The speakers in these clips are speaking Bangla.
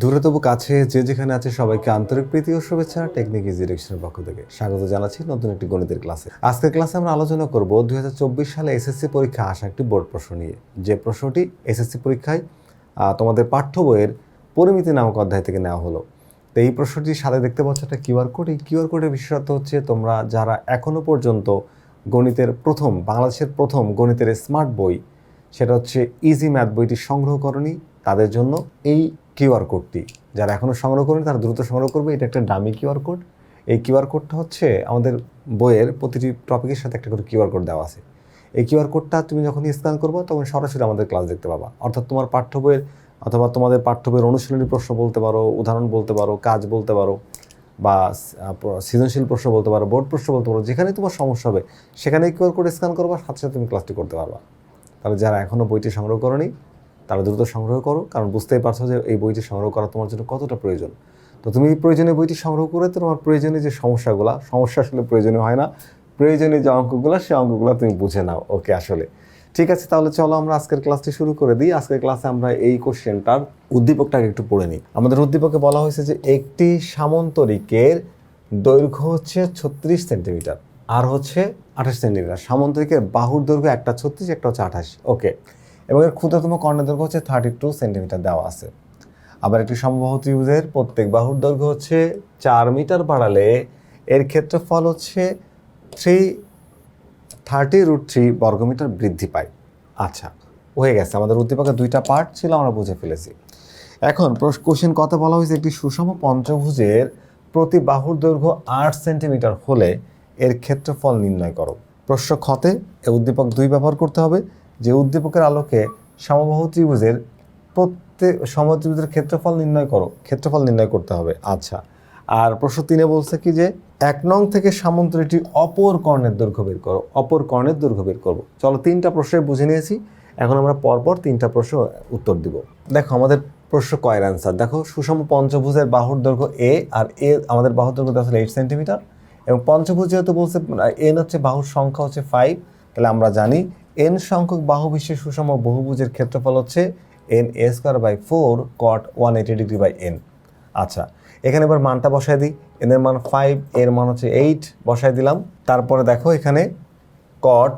দূরে তবু কাছে যে যেখানে আছে সবাইকে আন্তরিক প্রীতি ও শুভেচ্ছা টেকনিক ইজি ডিরেকশনের পক্ষ থেকে স্বাগত জানাচ্ছি নতুন একটি গণিতের ক্লাসে। আজকের ক্লাসে আমরা আলোচনা করব দুই হাজার চব্বিশ সালে এসএসসি পরীক্ষা আসা একটি বোর্ড প্রশ্ন নিয়ে। যে প্রশ্নটি এসএসসি পরীক্ষায় তোমাদের পাঠ্য বইয়ের পরিমিতি নামক অধ্যায় থেকে নেওয়া হলো। তো এই প্রশ্নটির সাথে দেখতে পাচ্ছ একটা কিউআর কোড। এই কিউআর কোডের বিশেষত্ব হচ্ছে তোমরা যারা এখনও পর্যন্ত গণিতের প্রথম, বাংলাদেশের প্রথম গণিতের স্মার্ট বই, সেটা হচ্ছে ইজি ম্যাথ বইটি সংগ্রহ করনি, তাদের জন্য এই কিউআর কোডটি। যারা এখনও সংগ্রহ করেনি তারা দ্রুত সংগ্রহ করবে। এটা একটা ডামি কিউআর কোড। এই কিউআর কোডটা হচ্ছে আমাদের বইয়ের প্রতিটি টপিকের সাথে একটা করে কিউআর কোড দেওয়া আছে। এই কিউআর কোডটা তুমি যখন স্ক্যান করবে, তখন সরাসরি আমাদের ক্লাস দেখতে পাবা। অর্থাৎ তোমার পাঠ্য বইয়ের অথবা তোমাদের পাঠ্য বইয়ের অনুশীলনী প্রশ্ন বলতে পারো, উদাহরণ বলতে পারো, কাজ বলতে পারো, বা সৃজনশীল প্রশ্ন বলতে পারো, বোর্ড প্রশ্ন বলতে পারো, যেখানে তোমার সমস্যা হবে সেখানে কিউআর কোড স্ক্যান করবা, সাথে সাথে তুমি ক্লাসটি করতে পারবা। তাহলে যারা এখনও বইটি সংগ্রহ করনি তারা দ্রুত সংগ্রহ করো, কারণ বুঝতেই পারছ যে এই বইটি সংগ্রহ করা তোমার জন্য কতটা প্রয়োজন। তো তুমি এই প্রয়োজনীয় বইটি সংগ্রহ করে তোমার প্রয়োজনীয় যে সমস্যাগুলো, সমস্যা আসলে প্রয়োজনীয় হয় না, প্রয়োজনীয় যে অঙ্কগুলো সেই অঙ্কগুলো তুমি বুঝে নাও, ওকে, আসলে। ঠিক আছে, তাহলে চলো আমরা আজকের ক্লাসটি শুরু করে দিই। আজকের ক্লাসে আমরা এই কোশ্চেনটার উদ্দীপকটাকে একটু পড়ে নিই। আমাদের উদ্দীপকে বলা হয়েছে যে একটি সামন্তরিকের দৈর্ঘ্য হচ্ছে ছত্রিশ সেন্টিমিটার, আর হচ্ছে আঠাশ সেন্টিমিটার। সামন্তরিকের বাহুর দৈর্ঘ্য একটা ছত্রিশ, একটা হচ্ছে আঠাশ, ওকে। এবং এর ক্ষুদ্রতম কর্ণের দৈর্ঘ্য হচ্ছে থার্টি টু সেন্টিমিটার দেওয়া আছে। আবার একটি সমবাহু ত্রিভুজের প্রত্যেক বাহুর দৈর্ঘ্য হচ্ছে চার মিটার বাড়ালে এর ক্ষেত্রফল হচ্ছে থ্রি থার্টি রুট থ্রি বর্গমিটার বৃদ্ধি পায়। আচ্ছা হয়ে গেছে। আমাদের উদ্দীপকের দুইটা পার্ট ছিল, আমরা বুঝে ফেলেছি। এখন কোশ্চেন কথা বলা হয়েছে একটি সুষম পঞ্চভুজের প্রতি বাহুর দৈর্ঘ্য আট সেন্টিমিটার হলে এর ক্ষেত্রফল নির্ণয় করো। প্রশ্ন খতে এ উদ্দীপক দুই ব্যবহার করতে হবে। যে উদ্দীপকের আলোকে সমবাহু ত্রিভুজের প্রত্যেক সমত্রিভুজের ক্ষেত্রফল নির্ণয় করো, ক্ষেত্রফল নির্ণয় করতে হবে। আচ্ছা আর প্রশ্ন তিনে বলছে কি যে, এক নং থেকে সামন্তরিটি অপর কর্ণের দৈর্ঘ্য বের করো, অপর কর্ণের দৈর্ঘ্য বের করব। চলো তিনটা প্রশ্নে বুঝে নিয়েছি, এখন আমরা পরপর তিনটা প্রশ্ন উত্তর দিব। দেখো, আমাদের প্রশ্ন কয়ের অ্যান্সার দেখো, সুষম পঞ্চভুজের বাহুর দৈর্ঘ্য এ আর এ আমাদের বাহুর দৈর্ঘ্য আসলে এইট সেন্টিমিটার এবং পঞ্চভুজ যেহেতু বলছে এন হচ্ছে বাহুর সংখ্যা হচ্ছে ফাইভ তাহলে আমরা জানি এন সংখ্যক বাহু বিশিষ্ট সুষম বহুভুজের ক্ষেত্রফল হচ্ছে N A square by four cot one eighty degree by N আচ্ছা এখানে এবার মানটা বসায় দিই। এনের মান ফাইভ এর মান হচ্ছে এইট বসায় দিলাম। তারপরে দেখো এখানে cot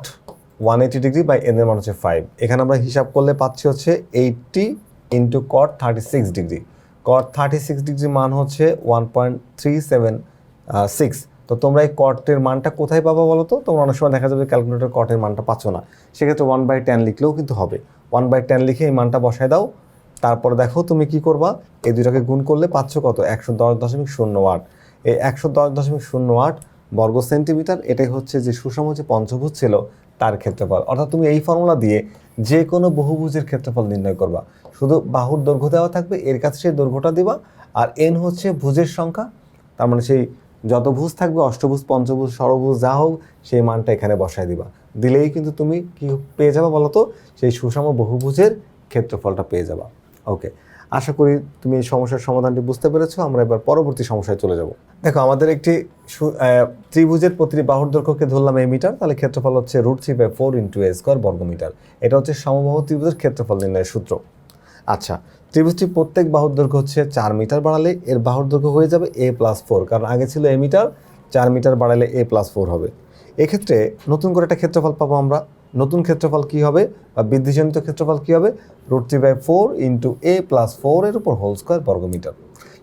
one eighty degree by এনের মান হচ্ছে ফাইভ এখানে আমরা হিসাব করলে পাচ্ছি হচ্ছে eighty into cot thirty six degree cot thirty six degree মান হচ্ছে one point three seven six তো তোমরা এই কটের মানটা কোথায় পাবো বলো তো? তোমরা অনেক সময় দেখা যাবে ক্যালকুলেটর কটের মানটা পাচ্ছ না। সেক্ষেত্রে ওয়ান বাই টেন লিখলেও কিন্তু হবে। ওয়ান বাই টেন লিখে এই মানটা বসায় দাও। তারপরে দেখো তুমি কি করবা? এই দুটাকে গুণ করলে পাচ্ছ কত? একশো দশ দশমিক শূন্য আট। এই একশো দশ দশমিক শূন্য আট বর্গ সেন্টিমিটার, এটাই হচ্ছে যে সুষম যে পঞ্চভুজ ছিল, তার ক্ষেত্রফল। অর্থাৎ তুমি এই ফর্মুলা দিয়ে যে কোনো বহুভুজের ক্ষেত্রফল নির্ণয় করবা। শুধু বাহুর দৈর্ঘ্য দেওয়া থাকবে, এর কাছে সেই দৈর্ঘ্যটা দিবা, আর এন হচ্ছে ভুজের সংখ্যা। তার মানে সেই যত ভুজ থাকবে, অষ্টভুজ, পঞ্চভুজ ষড়ভুজ যা হোক, সেই মানটা এখানে বসায় দিবা। দিলেই কিন্তু তুমি কি পেয়ে যাবা বলো তো সেই সুষম বহুভুজের ক্ষেত্রফলটা পেয়ে যাবা। ওকে আশা করি তুমি এই সমস্যার সমাধানটি বুঝতে পেরেছ। আমরা এবার পরবর্তী সমস্যায় চলে যাব। দেখো, আমাদের একটি ত্রিভুজের প্রতিটি বাহুর দৈর্ঘ্যকে ধরলাম এই মিটার, তাহলে ক্ষেত্রফল হচ্ছে root three by four into A square বর্গমিটার। এটা হচ্ছে সমবাহু ত্রিভুজের ক্ষেত্রফল নির্ণয়ের সূত্র। আচ্ছা ত্রিভুজটি প্রত্যেক বাহুর দৈর্ঘ্য হচ্ছে চার মিটার বাড়ালে এর বাহুর দৈর্ঘ্য হয়ে যাবে এ প্লাস ফোর। কারণ আগে ছিল এ মিটার, চার মিটার বাড়ালে এ প্লাস ফোর হবে। এক্ষেত্রে নতুন করে একটা ক্ষেত্রফল পাবো আমরা। নতুন ক্ষেত্রফল কি হবে বা বৃদ্ধিজনিত ক্ষেত্রফল কি হবে? Root three by four into A plus four এর উপর হোল স্কোয়ার বর্গমিটার।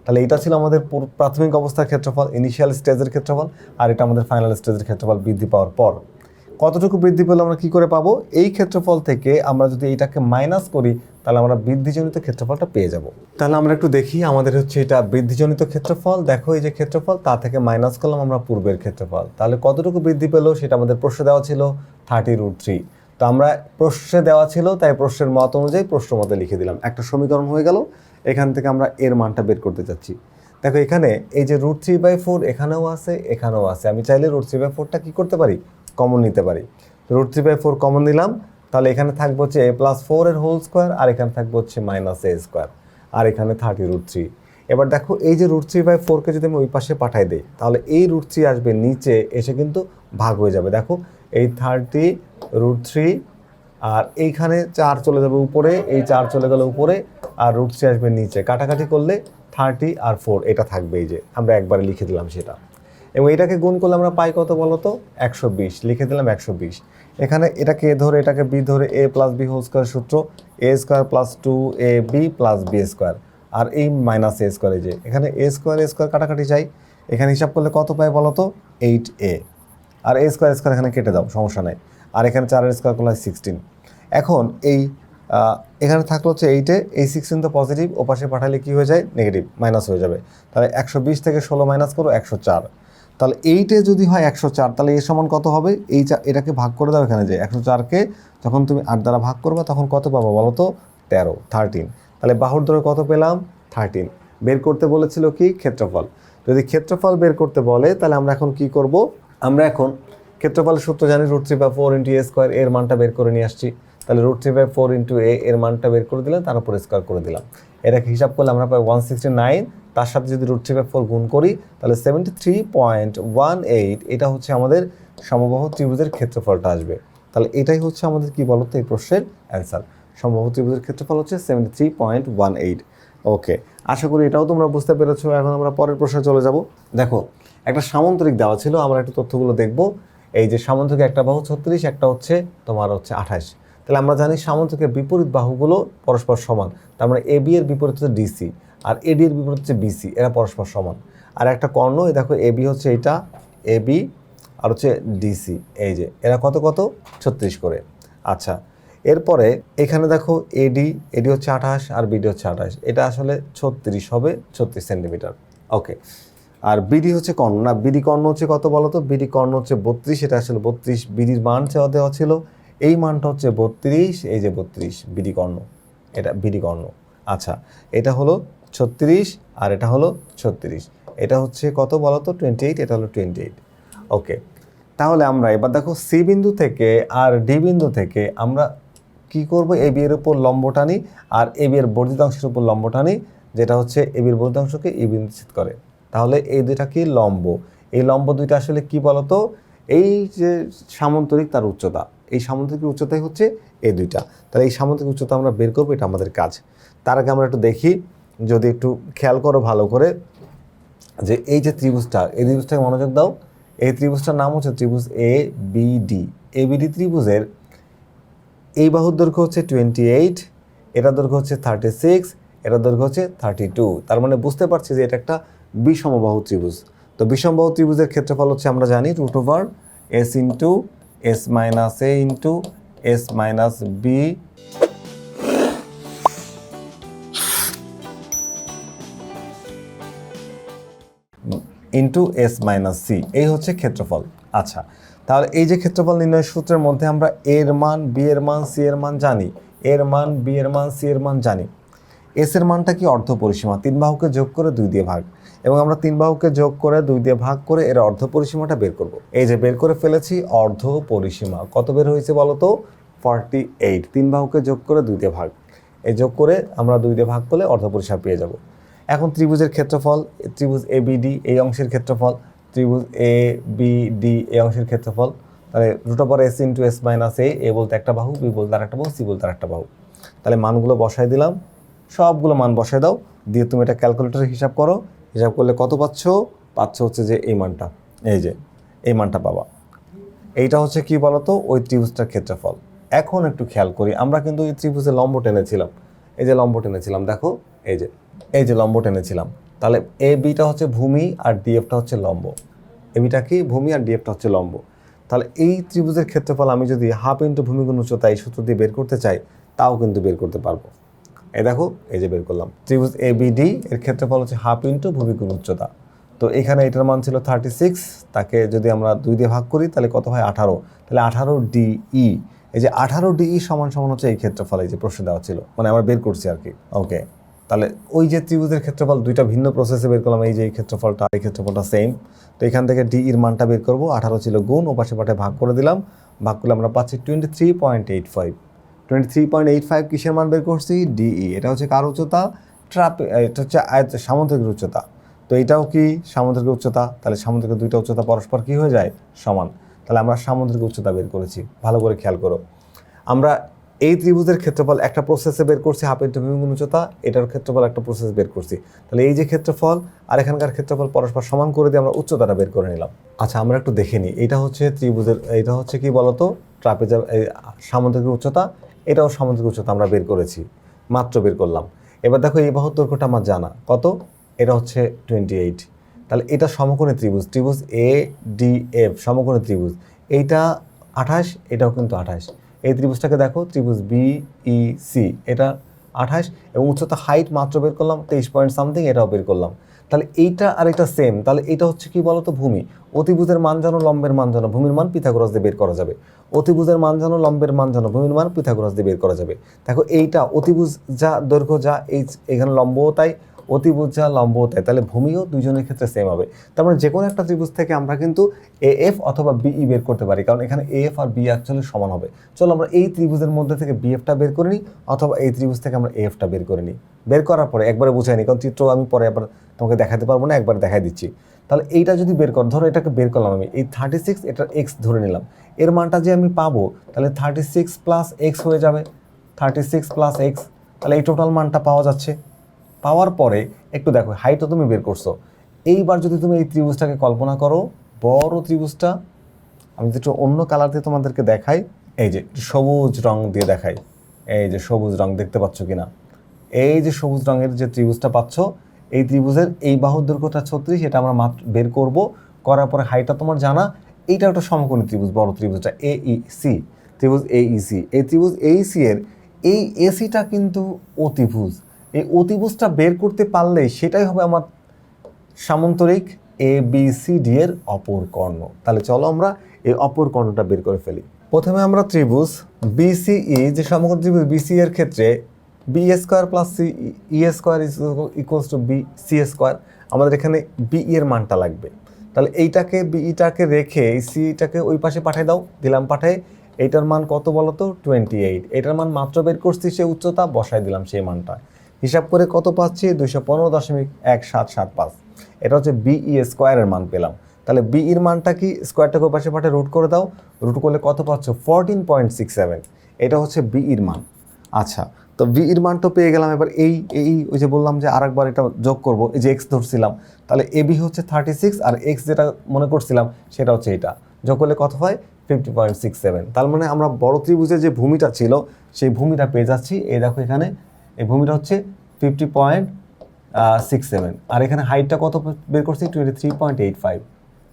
তাহলে এটা ছিল আমাদের প্রাথমিক অবস্থার ক্ষেত্রফল ইনিশিয়াল স্টেজের ক্ষেত্রফল, আর এটা আমাদের ফাইনাল স্টেজের ক্ষেত্রফল বৃদ্ধি পাওয়ার পর। কতটুকু বৃদ্ধি পেলে আমরা কি করে পাবো? এই ক্ষেত্রফল থেকে আমরা যদি এইটাকে মাইনাস করি তাহলে আমরা বৃদ্ধিজনিত ক্ষেত্রফলটা পেয়ে যাব। তাহলে আমরা একটু দেখি, আমাদের হচ্ছে এটা বৃদ্ধিজনিত ক্ষেত্রফল। দেখো এই যে ক্ষেত্রফল, তা থেকে মাইনাস করলাম আমরা পূর্বের ক্ষেত্রফল। তাহলে কতটুকু বৃদ্ধি পেল? সেটা আমাদের প্রশ্নে দেওয়া ছিল থার্টি রুট থ্রি তো আমরা প্রশ্নে দেওয়া ছিল, তাই প্রশ্নের মত অনুযায়ী প্রশ্ন মতে লিখে দিলাম। একটা সমীকরণ হয়ে গেল, এখান থেকে আমরা এর মানটা বের করতে চাচ্ছি। দেখো এখানে এই যে রুট থ্রি বাই ফোর এখানেও আছে এখানেও আছে। আমি চাইলে রুট থ্রি বাই ফোরটা কী করতে পারি? কমন নিতে পারি। Root three by four common নিলাম তাহলে এখানে থাকবে হচ্ছে এ প্লাস ফোর এর হোল স্কোয়ার আর এখানে থাকবে হচ্ছে মাইনাস এ স্কোয়ার আর এখানে থার্টি রুট থ্রি এবার দেখো, এই যে রুট থ্রি বাই ফোরকে যদি আমি ওই পাশে পাঠাই দিই, তাহলে এই রুট থ্রি আসবে নিচে, এসে কিন্তু ভাগ হয়ে যাবে। দেখো, এই থার্টি রুট থ্রি আর এইখানে চার চলে যাবে উপরে, এই চার চলে গেলে উপরে, আর রুট থ্রি আসবে নিচে। কাটাকাটি করলে থার্টি আর ফোর এটা থাকবে এই যে, আমরা একবারে লিখে দিলাম সেটা। এবং এটাকে গুণ করলে আমরা পাই কত বলো তো একশো বিশ, লিখে দিলাম একশো বিশ। এখানে এটাকে এ ধরে, এটাকে বি ধরে A plus B whole square সূত্র A square plus two A B plus B square আর এই মাইনাস এ স্কোয়ার যে। এখানে এ স্কোয়ার এ স্কোয়ার কাটাকাটি চাই। এখানে হিসাব করলে কত পাই বলো তো? এইট এ আর এ স্কোয়ার স্কোয়ার এখানে কেটে দাও, সমস্যা নেই। আর এখানে চারের স্কোয়ার করলে সিক্সটিন এখন এই এখানে থাকল হচ্ছে এইটে এই সিক্সটিন তো পজিটিভ ও পাশে পাঠালে কী হয়ে যায়? নেগেটিভ মাইনাস হয়ে যাবে। তাহলে একশো বিশ থেকে ষোলো মাইনাস করো, একশো চার। তাহলে এইটে যদি হয় একশো চার, তাহলে এর সমান কত হবে? এই এটাকে ভাগ করে দাও এখানে যে একশো চারকে যখন তুমি আট দ্বারা ভাগ করবে তখন কত পাবো বলো তো? তেরো থার্টিন তাহলে বাহুর ধরে কত পেলাম? থার্টিন বের করতে বলেছিল কি? ক্ষেত্রফল। যদি ক্ষেত্রফল বের করতে বলে, তাহলে আমরা এখন কি করব? আমরা এখন ক্ষেত্রফলের সূত্র জানি root three by four into A square এর মানটা বের করে নিয়ে আসছি। তাহলে root three by four into A এর মানটা বের করে দিলাম, তার উপর স্কোয়ার করে দিলাম। এটাকে হিসাব করলে আমরা পাই ওয়ান সিক্সটি নাইন তার সাথে যদি রুট থ্রি বাই ফোর গুণ করি, তাহলে seventy three point one eight এটা হচ্ছে আমাদের সমবাহ ত্রিভুজের ক্ষেত্রফলটা আসবে। তাহলে এটাই হচ্ছে আমাদের কি বলতো এই প্রশ্নের অ্যান্সার সমবাহু ত্রিভুজের ক্ষেত্রফল হচ্ছে seventy three point one eight okay আশা করি এটাও তোমরা বুঝতে পেরেছ। এখন আমরা পরের প্রশ্নে চলে যাব। দেখো, একটা সামন্তরিক দেওয়া ছিল, আমরা একটু তথ্যগুলো দেখব। এই যে সামন্তরিক একটা বাহু ছত্রিশ, একটা হচ্ছে তোমার হচ্ছে আঠাশ। তাহলে আমরা জানি সামন্তরিকের বিপরীত বাহুগুলো পরস্পর সমান। তার মানে এ বি এর বিপরীত হচ্ছে ডিসি আর এডি এর বিপরীত হচ্ছে বিসি এরা পরস্পর সমান। আর একটা কর্ণ, এই দেখো এ বি হচ্ছে এটা এ বি আর হচ্ছে ডিসি এই যে, এরা কত কত? ছত্রিশ করে। আচ্ছা এরপরে এখানে দেখো এডি এডি হচ্ছে আঠাশ আর বিডি হচ্ছে আঠাশ। এটা আসলে ছত্রিশ হবে, ছত্রিশ সেন্টিমিটার। ওকে আর বিডি হচ্ছে কর্ণ। না বিডি কর্ণ হচ্ছে কত বলো তো? বিডি কর্ণ হচ্ছে বত্রিশ, এটা আসলে বত্রিশ। বিডির মান চাওয়া দেওয়া ছিল, এই মানটা হচ্ছে বত্রিশ, এই যে বত্রিশ বিডি কর্ণ। এটা বিডি কর্ণ। আচ্ছা এটা হলো ছত্রিশ আর এটা হলো ছত্রিশ। এটা হচ্ছে কত বলো তো টোয়েন্টি এইট এটা হলো টোয়েন্টি এইট ওকে তাহলে আমরা এবার দেখো সি বিন্দু থেকে আর ডি বিন্দু থেকে আমরা কি করব? এ বি এর উপর লম্ব টানি আর এ বি এর বর্ধিত অংশের উপর লম্ব টানি, যেটা হচ্ছে এ বির বর্ধিত অংশকে ই বিন্দু ছেদ করে। তাহলে এই দুইটা কি? লম্ব। এই লম্ব দুইটা আসলে কি বলতো? এই যে সামন্তরিক তার উচ্চতা। এই সামন্তরিকের উচ্চতাই হচ্ছে এই দুইটা। তাহলে এই সামন্তরিক উচ্চতা আমরা বের করব, এটা আমাদের কাজ। তার আগে আমরা একটু দেখি যদি একটু খেয়াল করো ভালো করে, যে এই যে ত্রিভুজটা, এই ত্রিভুজটাকে মনোযোগ দাও। এই ত্রিভুজটার নাম হচ্ছে ত্রিভুজ A B D A BD ত্রিভুজের এই বাহুর দৈর্ঘ্য হচ্ছে টোয়েন্টি এইট এটার দৈর্ঘ্য হচ্ছে থার্টি সিক্স এটার দৈর্ঘ্য হচ্ছে থার্টি টু তার মানে বুঝতে পারছি যে এটা একটা বিষমবাহু ত্রিভুজ। তো বিষমবাহু ত্রিভুজের ক্ষেত্রফল হচ্ছে আমরা জানি root over S into S minus A into S minus B into S minus C এই হচ্ছে ক্ষেত্রফল। আচ্ছা তাহলে এই যে ক্ষেত্রফল নির্ণয় সূত্রের মধ্যে আমরা এর মান বি এর মান সি এর মান জানি। এর মান বি এর মান সি এর মান জানি। এস এর মানটা কি অর্ধ পরিসীমা? তিন বাহুকে যোগ করে দুই দিয়ে ভাগ। এবং আমরা তিন বাহুকে যোগ করে দুই দিয়ে ভাগ করে এর অর্ধ পরিসীমাটা বের করব। এই যে বের করে ফেলেছি, অর্ধ পরিসীমা। কত বের হয়েছে বলো তো? ফর্টি এইট তিন বাহুকে যোগ করে দুই দিয়ে ভাগ। এই যোগ করে আমরা দুই দিয়ে ভাগ করলে অর্ধ পরিসীমা পেয়ে যাব। এখন ত্রিভুজের ক্ষেত্রফল, ত্রিভুজ এ বি ডি এই অংশের ক্ষেত্রফল, ত্রিভুজ এ বি ডি এই অংশের ক্ষেত্রফল। তাহলে root over S into S minus A A বলতে একটা বাহু বি বলতে আর একটা বাহু সি বলতে আর একটা বাহু। তাহলে মানগুলো বসাই দিলাম। সবগুলো মান বসাই দাও। দিয়ে তুমি এটা ক্যালকুলেটরে হিসাব করো। হিসাব করলে কত পাচ্ছ? পাচ্ছ হচ্ছে যে এই মানটা। এই যে, এই মানটা পাবা। এইটা হচ্ছে কি বলতো? ওই ত্রিভুজটার ক্ষেত্রফল। এখন একটু খেয়াল করি। আমরা কিন্তু এই ত্রিভুজে লম্ব টেনেছিলাম এই যে লম্ব টেনেছিলাম, দেখো, এই যে এই যে লম্ব টেনেছিলাম। তাহলে এ বিটা হচ্ছে ভূমি আর ডিএফটা হচ্ছে লম্ব। এ বিটা কি? ভূমি আর ডিএফটা হচ্ছে লম্ব। তাহলে এই ত্রিভুজের ক্ষেত্রফল আমি যদি হাফ ইন্টু ভূমিগুণ উচ্চতা এই সূত্র দিয়ে বের করতে চাই, তাও কিন্তু বের করতে পারব। এই দেখো, এই যে বের করলাম। ত্রিভুজ এ বিডি এর ক্ষেত্রফল হচ্ছে হাফ ইন্টু ভূমিগুণ উচ্চতা। তো এখানে এটার মান ছিল থার্টি সিক্স, তাকে যদি আমরা দুই দিয়ে ভাগ করি, তাহলে কত হয়? আঠারো। তাহলে আঠারো ডিই এই যে আঠারো ডিই সমান সমান হচ্ছে এই ক্ষেত্রফল, এই যে প্রশ্ন দেওয়া ছিল। মানে আমরা বের করছি আর কি। ওকে তাহলে ওই যে ত্রিভুজের ক্ষেত্রফল, দুইটা ভিন্ন প্রসেসে বের করলাম, এই যে এই ক্ষেত্রফলটা এই ক্ষেত্রফলটা সেম তো এখান থেকে ডি এর মানটা বের করব, আঠারো ছিল গুণ, ও পাশে পাঠে ভাগ করে দিলাম। ভাগ করলে আমরা পাচ্ছি twenty three point eight five twenty three point eight five কিসের মান বের করছি? ডিই এটা হচ্ছে কার উচ্চতা? ট্রাপ এটা হচ্ছে আয়ত, সামুদ্রিক উচ্চতা। তো এটাও কি সামুদ্রিক উচ্চতা? তাহলে সামুদ্রিক দুইটা উচ্চতা পরস্পর কি হয়ে যায়? সমান। তাহলে আমরা সামুদ্রিক উচ্চতা বের করেছি। ভালো করে খেয়াল করো। আমরা এই ত্রিভুজের ক্ষেত্রফল একটা প্রসেসে বের করছি হাফ ইন্টু উচ্চতা, এটার ক্ষেত্রফল একটা প্রসেস বের করছি। তাহলে এই যে ক্ষেত্রফল আর এখানকার ক্ষেত্রফল পরস্পর সমান করে দিয়ে আমরা উচ্চতাটা বের করে নিলাম। আচ্ছা আমরা একটু দেখে নিই। এটা হচ্ছে ত্রিভুজের, এটা হচ্ছে কি বলতো? ট্রাপেজার সামুদ্রিক উচ্চতা, এটাও সামুদ্রিক উচ্চতা আমরা বের করেছি। মাত্র বের করলাম। এবার দেখো এই বাহুর দৈর্ঘ্যটা আমার জানা। কত? এটা হচ্ছে টোয়েন্টি এইট তাহলে এটা সমকোণী ত্রিভুজ ত্রিভুজ এ ডি এফ সমকোণী ত্রিভুজ। এইটা আঠাশ, এটাও কিন্তু আঠাশ। এই ত্রিভুজটাকে দেখো, ত্রিভুজ বি ই সি এটা আঠাশ এবং উচ্চতা হাইট মাত্র বের করলাম, তেইশ পয়েন্ট সামথিং এটাও বের করলাম। তাহলে এইটা আর এটা সেম তাহলে এটা হচ্ছে কি বলতো, ভূমি। অতিভুজের মান জানো, লম্বের মান জানো, ভূমির মান পিথাগোরাস দিয়ে বের করা যাবে। অতিভুজের মান জানো, লম্বের মান জানো, ভূমির মান পিথাগোরাস দিয়ে বের করা যাবে। দেখো এইটা অতিভুজ যা, দৈর্ঘ্য যা, এই, এখানে লম্বও তাই অতিভুজ যা লম্বও তাই তাহলে ভূমিও দুজনের ক্ষেত্রে সেম হবে। তার মানে যে কোনো একটা ত্রিভুজ থেকে আমরা কিন্তু এ এফ অথবা বিই বের করতে পারি, কারণ এখানে এ এফ আর বি অ্যাকচুয়ালি সমান হবে। চলো আমরা এই ত্রিভুজের মধ্যে থেকে বি এফটা বের করে নিই, অথবা এই ত্রিভুজ থেকে আমরা এ এফটা বের করে নিই। বের করার পরে, একবারে বুঝাই নিই কারণ চিত্র আমি পরে আবার তোমাকে দেখাতে পারব না, একবার দেখাই দিচ্ছি। তাহলে এইটা যদি বের কর, ধরো এটাকে বের করলাম আমি, এই থার্টি সিক্স এটা এক্স ধরে নিলাম। এর মানটা যে আমি পাবো, তাহলে থার্টি সিক্স প্লাস এক্স হয়ে যাবে। থার্টি সিক্স প্লাস এক্স তাহলে এই টোটাল মানটা পাওয়া যাচ্ছে। পাওয়ার পরে একটু দেখো হাইটও তুমি বের করছ। এইবার যদি তুমি এই ত্রিভুজটাকে কল্পনা করো, বড় ত্রিভুজটা, আমি যদি একটু অন্য কালার দিয়ে তোমাদেরকে দেখাই, এই যে সবুজ রং দিয়ে দেখাই। এই যে সবুজ রং দেখতে পাচ্ছ কি না এই যে সবুজ রঙের যে ত্রিভুজটা পাচ্ছ, এই ত্রিভুজের এই বাহুর দৈর্ঘ্যটা ছত্রিশ, এটা আমরা মাত্র বের করব। করার পরে হাইটটা তোমার জানা, এইটা একটা সমকোণী ত্রিভুজ, বড় ত্রিভুজটা এ ই সি ত্রিভুজ এ ই সি এই ত্রিভুজ এ সি এর, এই এসিটা কিন্তু অতিভুজ। এই অতিভুজটা বের করতে পারলেই সেটাই হবে আমার সামন্তরিক এ বি সি ডি এর অপর কর্ণ। তাহলে চলো আমরা এই অপর কর্ণটা বের করে ফেলি। প্রথমে আমরা ত্রিভুজ বিসিই যে সমগ্র ত্রিভুজ বিসি এর ক্ষেত্রে B A square plus C E A square equals to B C A square আমাদের এখানে বিই এর মানটা লাগবে। তাহলে এইটাকে বিইটাকে রেখে এই সিটাকে ওই পাশে পাঠিয়ে দাও। দিলাম পাঠাই এইটার মান কত বলো তো টোয়েন্টি এইট এটার মান মাত্র বের করছি সে উচ্চতা বসাই দিলাম সেই মানটা। হিসাব করে কত পাচ্ছি? দুইশো পনেরো দশমিক এক সাত সাত পাঁচ। এটা হচ্ছে বিই স্কোয়ারের মান পেলাম। তাহলে বিইর মানটা কি? স্কোয়ারটাকে পাশে পাঠিয়ে রুট করে দাও। রুট করলে কত পাচ্ছ? ফোরটিন পয়েন্ট সিক্স সেভেন এটা হচ্ছে বিইর মান। আচ্ছা তো বিইর মান তো পেয়ে গেলাম। এবার এই এই, ওই যে বললাম যে আরেকবার এটা যোগ করব, এই যে এক্স ধরছিলাম। তাহলে এ বি হচ্ছে থার্টি সিক্স আর এক্স যেটা মনে করছিলাম, সেটা হচ্ছে এটা। যোগ করলে কত হয়? ফিফটি পয়েন্ট সিক্স সেভেন তার মানে আমরা বড় ত্রিভুজের যে ভূমিটা ছিল, সেই ভূমিটা পেয়ে যাচ্ছি। এই দেখো এখানে এই ভূমিটা হচ্ছে ফিফটি পয়েন্ট সিক্স সেভেন আর এখানে হাইটটা কত বের করছি? Twenty three point eight five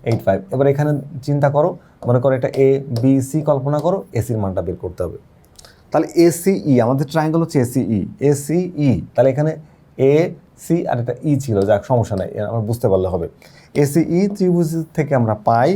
eight five এবার এখানে চিন্তা করো, মনে করো এটা এ বি সি কল্পনা করো এসির মানটা বের করতে হবে। তাহলে এসিই আমাদের ট্রায়াঙ্গেল হচ্ছে এসিই এসিই তাহলে এখানে এ সি আর একটা ই ছিল, যাক, সমস্যা নাই আমরা বুঝতে পারলে হবে। এসিই ত্রিভুজ থেকে আমরা পাই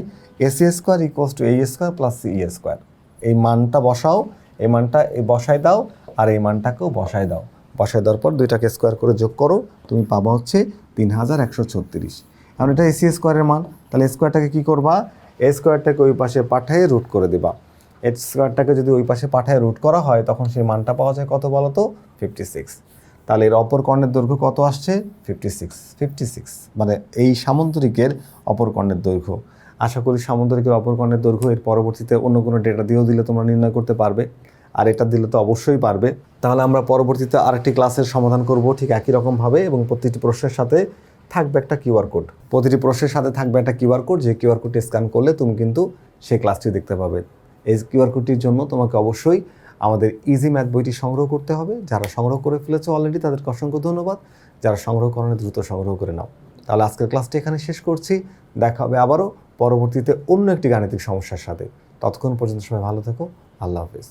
AC square equals to A square plus C square এই মানটা বসাও, এই মানটা বসায় দাও আর এই মানটাকেও বসায় দাও। বসায় দেওয়ার পর দুইটাকে স্কোয়ার করে যোগ করো। তুমি পাবা হচ্ছে তিন হাজার একশো ছত্রিশ। এখন এটা এসি স্কোয়ারের মান। তাহলে স্কোয়ারটাকে কী করবা? এ স্কোয়ারটাকে ওই পাশে পাঠিয়ে রুট করে দেবা। এইচ স্কোয়ারটাকে যদি ওই পাশে পাঠায় রুট করা হয়, তখন সেই মানটা পাওয়া যায় কত বলো তো? ফিফটি সিক্স তাহলে এর অপর কর্ণের দৈর্ঘ্য কত আসছে? ফিফটি সিক্স ফিফটি সিক্স মানে এই সামন্তরিকের অপর কর্ণের দৈর্ঘ্য। আশা করি সামন্তরিকের অপর কর্ণের দৈর্ঘ্য এর পরবর্তীতে অন্য কোনো ডেটা দিয়েও দিলে তোমরা নির্ণয় করতে পারবে। আর এটা দিলে তো অবশ্যই পারবে। তাহলে আমরা পরবর্তীতে আরেকটি ক্লাসের সমাধান করব ঠিক একই রকমভাবে এবং প্রতিটি প্রশ্নের সাথে থাকবে একটা কিউআর কোড। প্রতিটি প্রশ্নের সাথে থাকবে একটা কিউআর কোড, যে কিউআর কোডটি স্ক্যান করলে তুমি কিন্তু সেই ক্লাসটি দেখতে পাবে। এই কিউআর কোডটির জন্য তোমাকে অবশ্যই আমাদের ইজি ম্যাথ বইটি সংগ্রহ করতে হবে। যারা সংগ্রহ করে ফেলেছো অলরেডি তাদেরকে অসংখ্য ধন্যবাদ। যারা সংগ্রহ করেন দ্রুত সংগ্রহ করে নাও। তাহলে আজকের ক্লাসটি এখানে শেষ করছি। দেখা হবে আবারও পরবর্তীতে অন্য একটি গাণিতিক সমস্যার সাথে। ততক্ষণ পর্যন্ত সবাই ভালো থেকো। আল্লাহ হাফিজ।